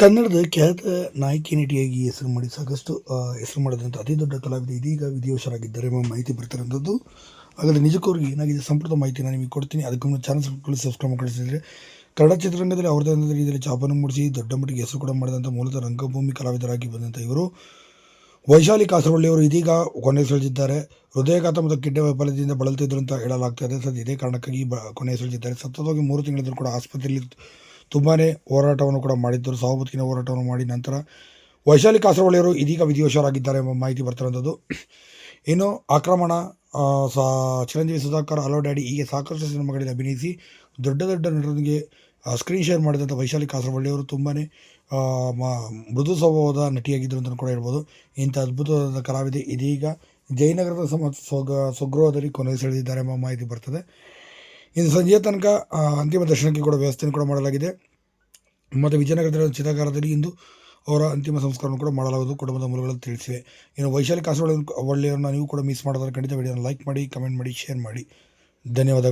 ಕನ್ನಡದ ಖ್ಯಾತ ನಾಯಕಿ ನಟಿಯಾಗಿ ಹೆಸರು ಮಾಡಿ ಸಾಕಷ್ಟು ಹೆಸರು ಮಾಡಿದಂಥ ಅತಿ ದೊಡ್ಡ ಕಲಾವಿದ ಇದೀಗ ವಿಧಿವಶರಾಗಿದ್ದಾರೆ ಎಂಬ ಮಾಹಿತಿ ಬರ್ತಿರೋಂಥದ್ದು ಹಾಗಾದರೆ ನಿಜಕ್ಕೂ ಅವ್ರಿಗೆ ಏನಾಗಿದೆ? ಸಂಪೂರ್ಣ ಮಾಹಿತಿ ನಾನು ನಿಮಗೆ ಕೊಡ್ತೀನಿ. ಅದಕ್ಕೆ ಮುನ್ನ ಚಾನಲ್ ಸಬ್ಸ್ಕ್ರೈಬ್ ಕಳಿಸಿದರೆ ಕನ್ನಡ ಚಿತ್ರರಂಗದಲ್ಲಿ ಅವರದೇ ಆದ ರೀತಿಯಲ್ಲಿ ಮೂಡಿಸಿ, ದೊಡ್ಡ ಮಟ್ಟಿಗೆ ಹೆಸರು ಕೂಡ ಮಾಡಿದಂಥ ಮೂಲತಃ ರಂಗಭೂಮಿ ಕಲಾವಿದರಾಗಿ ಬಂದಂಥ ಇವರು. ವೈಶಾಲಿ ಕಾಸರವಳ್ಳಿಯವರು ಇದೀಗ ಕೊನೆ ಸೆಳೆದಿದ್ದಾರೆ. ಹೃದಯಘಾತ ಮತ್ತು ಕಿಡ್ನಿ ವೈಫಲ್ಯದಿಂದ ಬಳಲ್ತಿದ್ರು ಅಂತ ಹೇಳಲಾಗ್ತಾ ಇದೆ. ಇದೇ ಕಾರಣಕ್ಕಾಗಿ ಬ, ಕೊನೆ ಸೆಳೆದಿದ್ದಾರೆ. ಸತತವಾಗಿ ಮೂರು ತಿಂಗಳಿದ್ರು ಕೂಡ ಆಸ್ಪತ್ರೆಯಲ್ಲಿ ತುಂಬಾ ಹೋರಾಟವನ್ನು ಕೂಡ ಮಾಡಿದ್ದರು ಸಾವು ಹೋರಾಟವನ್ನು ಮಾಡಿ ನಂತರ ವೈಶಾಲಿ ಕಾಸರವಳ್ಳಿಯವರು ಇದೀಗ ವಿಧಿವಶರಾಗಿದ್ದಾರೆ ಎಂಬ ಮಾಹಿತಿ ಬರ್ತಿರೋಂಥದ್ದು. ಇನ್ನು ಆಕ್ರಮಣ ಸ, ಚಿರಂಜೀವಿ ಸುಧಾಕರ್ ಹಲೋ ಡ್ಯಾಡಿ ಹೀಗೆ ಸಾಕಷ್ಟು ಸಿನಿಮಾಗಳಲ್ಲಿ ಅಭಿನಯಿಸಿ ದೊಡ್ಡ ದೊಡ್ಡ ನಟರಿಗೆ ಸ್ಕ್ರೀನ್ ಶೇರ್ ಮಾಡಿದಂಥ ವೈಶಾಲಿ ಕಾಸರವಳ್ಳಿಯವರು ತುಂಬಾ ಮೃದು ಸ್ವಭಾವದ ನಟಿಯಾಗಿದ್ದರು ಅಂತಲೂ ಕೂಡ ಹೇಳ್ಬೋದು. ಇಂಥ ಅದ್ಭುತವಾದ ಕಲಾವಿದೆ ಇದೀಗ ಜಯನಗರದ ಸಮ ಸ್ವಗ ಸ್ವಗೃಹದಲ್ಲಿ ಕೊನೆಗೆ ಸೆಳೆದಿದ್ದಾರೆ ಎಂಬ ಮಾಹಿತಿ ಬರ್ತದೆ. ಇನ್ನು ಸಂಜೆಯ ತನಕ ಅಂತಿಮ ದರ್ಶನಕ್ಕೆ ಕೂಡ ವ್ಯವಸ್ಥೆಯನ್ನು ಕೂಡ ಮಾಡಲಾಗಿದೆ. ಮತ್ತು ವಿಜಯನಗರದ ಚಿತಾಗಾರದಲ್ಲಿ ಇಂದು ಅವರ ಅಂತಿಮ ಸಂಸ್ಕಾರವನ್ನು ಕೂಡ ಮಾಡಲಾಗುವುದು. ಕುಟುಂಬದ ಮೂಲಗಳು ತಿಳಿಸಿವೆ. ಇನ್ನು ವೈಶಾಲಿ ಕಾಸರವಳ್ಳಿ ಒಳ್ಳೆಯವರನ್ನ ನೀವು ಕೂಡ ಮಿಸ್ ಮಾಡೋದಾದ್ರೆ ಖಂಡಿತ ವಿಡಿಯೋನ ಲೈಕ್ ಮಾಡಿ ಕಮೆಂಟ್ ಮಾಡಿ ಶೇರ್ ಮಾಡಿ. ಧನ್ಯವಾದಗಳು.